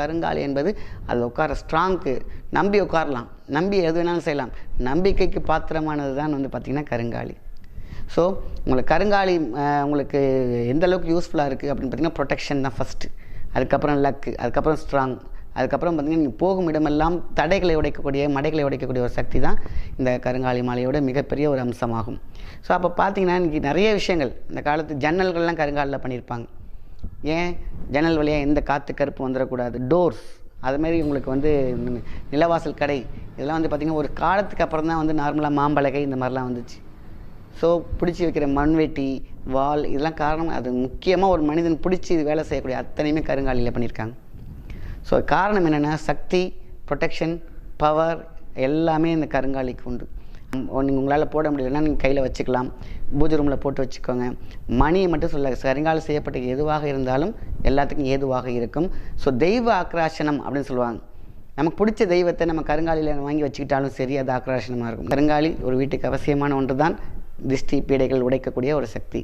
கருங்காலி என்பது அது உட்கார ஸ்ட்ராங்க்கு நம்பி உட்காரலாம். நம்பி எது வேணாலும் செய்யலாம். நம்பிக்கைக்கு பாத்திரமானது தான் வந்து பார்த்திங்கன்னா கருங்காலி. ஸோ உங்களுக்கு கருங்காலி உங்களுக்கு எந்த அளவுக்கு யூஸ்ஃபுல்லாக இருக்குது அப்படின்னு பார்த்தீங்கன்னா ப்ரொடெக்ஷன் தான் ஃபஸ்ட்டு அதுக்கப்புறம் லக்கு அதுக்கப்புறம் ஸ்ட்ராங் அதுக்கப்புறம் பார்த்திங்கன்னா நீங்கள் போகும் இடமெல்லாம் தடைகளை உடைக்கக்கூடிய மடைகளை உடைக்கக்கூடிய ஒரு சக்தி தான் இந்த கருங்காலி மாலையோட மிகப்பெரிய ஒரு அம்சமாகும். ஸோ அப்போ பார்த்தீங்கன்னா இன்றைக்கி நிறைய விஷயங்கள். இந்த காலத்து ஜன்னல்கள்லாம் கருங்காலில் பண்ணியிருப்பாங்க. ஏன் ஜன்னல் வழியாக எந்த காற்று கருப்பு வந்துடக்கூடாது? டோர்ஸ் அதுமாரி உங்களுக்கு வந்து நிலவாசல் கடை. இதெல்லாம் வந்து பார்த்திங்கன்னா ஒரு காலத்துக்கு அப்புறம் தான் வந்து நார்மலாக மாம்பலகை இந்த மாதிரிலாம் வந்துச்சு. ஸோ பிடிச்சி வைக்கிற மண்வெட்டி வால் இதெல்லாம் காரணம் அது முக்கியமாக ஒரு மனிதன் பிடிச்சி இது வேலை செய்யக்கூடிய அத்தனையுமே கருங்காலியில் பண்ணியிருக்காங்க. ஸோ காரணம் என்னென்னா சக்தி ப்ரொடெக்ஷன் பவர் எல்லாமே இந்த கருங்காலிக்கு உண்டு. நீங்கள் உங்களால் போட முடியலன்னா நீங்கள் கையில் வச்சுக்கலாம். பூஜை ரூமில் போட்டு வச்சுக்கோங்க. மணியை மட்டும் சொல்ல கருங்காலம் செய்யப்பட்ட எதுவாக இருந்தாலும் எல்லாத்துக்கும் ஏதுவாக இருக்கும். ஸோ தெய்வ ஆக்ராசனம் அப்படின்னு சொல்லுவாங்க. நமக்கு பிடிச்ச தெய்வத்தை நம்ம கருங்காலியில் வாங்கி வச்சுக்கிட்டாலும் சரி அது ஆக்ராசனமாக இருக்கும். கருங்காலி ஒரு வீட்டுக்கு அவசியமான ஒன்று தான் திருஷ்டி பீடைகள் உடைக்கக்கூடிய ஒரு சக்தி.